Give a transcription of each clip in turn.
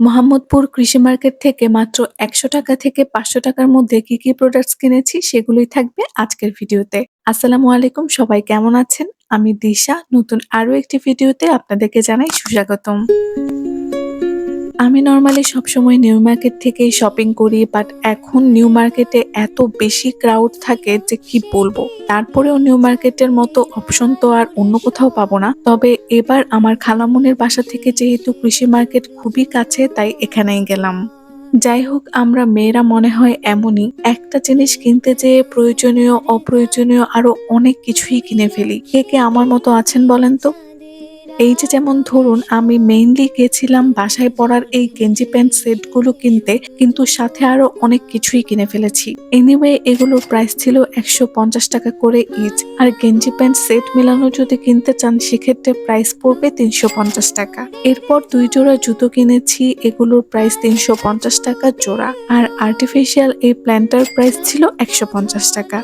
মোহাম্মদপুর কৃষি মার্কেট থেকে মাত্র একশো টাকা থেকে পাঁচশো টাকার মধ্যে কি কি প্রোডাক্টস কিনেছি সেগুলোই থাকবে আজকের ভিডিওতে। আসসালামু আলাইকুম, সবাই কেমন আছেন? আমি দিশা, নতুন আরও একটি ভিডিওতে আপনাদেরকে জানাই সুস্বাগতম। আমি নর্মালি সবসময় নিউ মার্কেট থেকেই শপিং করি বাট এখন নিউ মার্কেটে এত বেশি ক্রাউড থাকে যে কি বলব? তারপরেও নিউ মার্কেটের মতো অপশন তো আর অন্য কোথাও পাবো না। তবে এবার আমার খালামুনের বাসা থেকে যেহেতু কৃষি মার্কেট খুবই কাছে, তাই এখানেই গেলাম। যাই হোক, আমরা মেয়েরা মনে হয় এমনই। একটা জিনিস কিনতে যেয়ে প্রয়োজনীয়, অপ্রয়োজনীয় আরও অনেক কিছুই কিনে ফেলি। কে কে আমার মতো আছেন বলেন তো? এই যে যেমন ধরুন, আমি মেইনলি গেছিলাম বাসায় পরার এই গেঞ্জি প্যান্ট সেটগুলো কিনতে, কিন্তু সাথে আরও অনেক কিছুই কিনে ফেলেছি। এনিওয়ে এগুলোর প্রাইস ছিল একশো পঞ্চাশ টাকা করে ইচ আর গেঞ্জি প্যান্ট সেট মেলানো যদি কিনতে চান, সেক্ষেত্রে প্রাইস পড়বে তিনশো পঞ্চাশ টাকা। এরপর দুই জোড়া জুতো কিনেছি, এগুলোর প্রাইস তিনশো পঞ্চাশ টাকা জোড়া। আর আর্টিফিশিয়াল এই প্ল্যান্টার প্রাইস ছিল একশো পঞ্চাশ টাকা।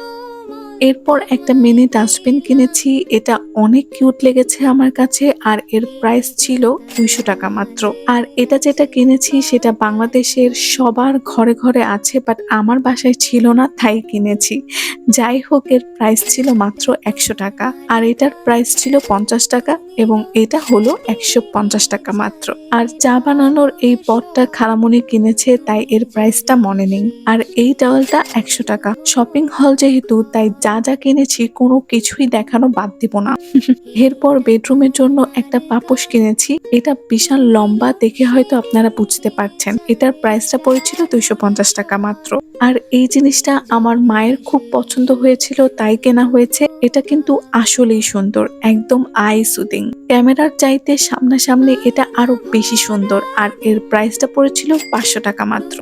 এরপর একটা মিনি ডাস্টবিন কিনেছি। এটা অনেক কিউট লেগেছে আমার কাছে আর এর প্রাইস ছিল দুইশো টাকা মাত্র। আর এটা যেটা কিনেছি সেটা বাংলাদেশের সবার ঘরে ঘরে আছে বাট আমার বাসায় ছিল না, তাই কিনেছি। যাই হোক, এর প্রাইস ছিল মাত্র একশো টাকা। আর এটার প্রাইস ছিল পঞ্চাশ টাকা এবং এটা হলো একশো পঞ্চাশ টাকা মাত্র। আর চা বানানোর এই পটটা খালামুনি কিনেছে, তাই এর প্রাইসটা মনে নেই। আর এই টাওয়ালটা একশো টাকা। শপিং হল যেহেতু, তাই যা যা কিনেছি কোনো কিছুই দেখানো বাদ দিব না। এরপর বেডরুমের জন্য একটা পাপোশ কিনেছি। এটা বিশাল লম্বা দেখে হয়তো আপনারা বুঝতে পারছেন। এটার প্রাইসটা পড়েছিল দুইশো পঞ্চাশ টাকা মাত্র। আর এই জিনিসটা আমার মায়ের খুব পছন্দ হয়েছিল, তাই কেনা হয়েছে। এটা কিন্তু আসলেই সুন্দর, একদম আই সুদিং ক্যামেরার চাইতে সামনাসামনি এটা আরও বেশি সুন্দর, আর এর প্রাইসটা পড়েছিল পাঁচশো টাকা মাত্র।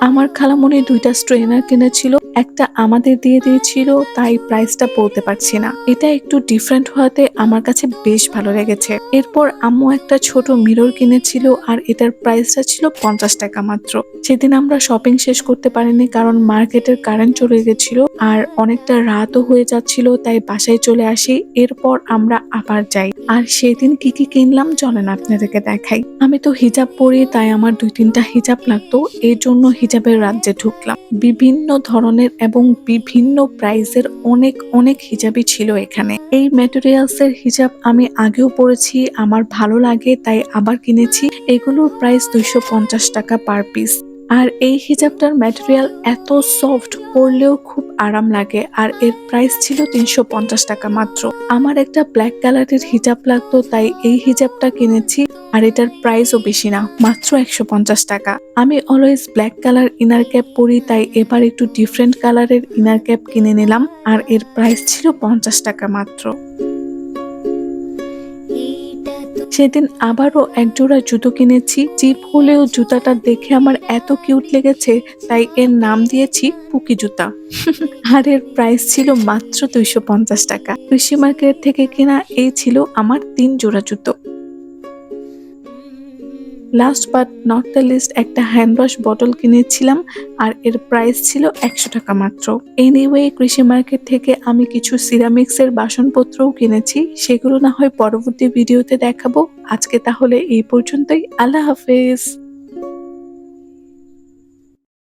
আমার খালামণি দুইটা স্ট্রেনার কিনেছিল। একটা আমাদের দিয়ে দিয়েছিল, তাই প্রাইসটা বলতে পারছি না। এটা একটু ডিফারেন্ট হওয়াতে আমার কাছে বেশ ভালো লেগেছে। এরপর আম্মু একটা ছোট মিরর কিনেছিল আর এটার প্রাইসটা ছিল পঞ্চাশ টাকা মাত্র। সেদিন আমরা শপিং শেষ করতে পারিনি কারণ মার্কেটের কারেন্ট চলে গেছিল আর অনেকটা রাতও হয়ে যাচ্ছিল, তাই বাসায় চলে আসি। এরপর আমরা আবার যাই। আর সেদিন কি কি কিনলাম চলেন আপনাদেরকে দেখাই। আমি তো হিজাব পরি, তাই আমার দুই তিনটা হিজাব লাগতো। এই জন্য হিজাবের রাজ্যে ঢুকলাম। বিভিন্ন ধরনের এবং বিভিন্ন প্রাইজের অনেক অনেক হিজাবই ছিল এখানে। এই ম্যাটেরিয়ালস এর হিজাব আমি আগেও পরেছি, আমার ভালো লাগে, তাই আবার কিনেছি। এগুলোর প্রাইস দুইশো পঞ্চাশ টাকা পার পিস আর এই হিজাবটার ম্যাটেরিয়াল এত সফট পরলেও খুব আরাম লাগে। আর এর প্রাইস ছিল তিনশো পঞ্চাশ টাকা মাত্র। আমার একটা ব্ল্যাক কালারের হিজাব লাগতো, তাই এই হিজাবটা কিনেছি। আর এটার প্রাইসও বেশি না, মাত্র একশো পঞ্চাশ টাকা। আমি always black colour inner cap পরি, তাই এবার একটু ডিফারেন্ট কালারের ইনার ক্যাপ কিনে নিলাম। আর এর প্রাইস ছিল পঞ্চাশ টাকা মাত্র। সেদিন আবারও একজোড়া জুতো কিনেছি চিপ হলেও জুতাটা দেখে আমার এত কিউট লেগেছে, তাই এর নাম দিয়েছি পুকি জুতা। আর এর প্রাইস ছিল মাত্র দুইশো পঞ্চাশ টাকা। কৃষি মার্কেট থেকে কেনা এই ছিল আমার তিন জোড়া জুতো। Last but not the least একটা হ্যান্ড ওয়াশ বটল কিনেছিলাম আর এর প্রাইস ছিল একশো টাকা মাত্র। এনিওয়ে কৃষি মার্কেট থেকে আমি কিছু সিরামিক্স এর বাসনপত্রও কিনেছি। সেগুলো না হয় পরবর্তী ভিডিওতে দেখাবো। আজকে তাহলে এই পর্যন্তই। আল্লাহ হাফেজ।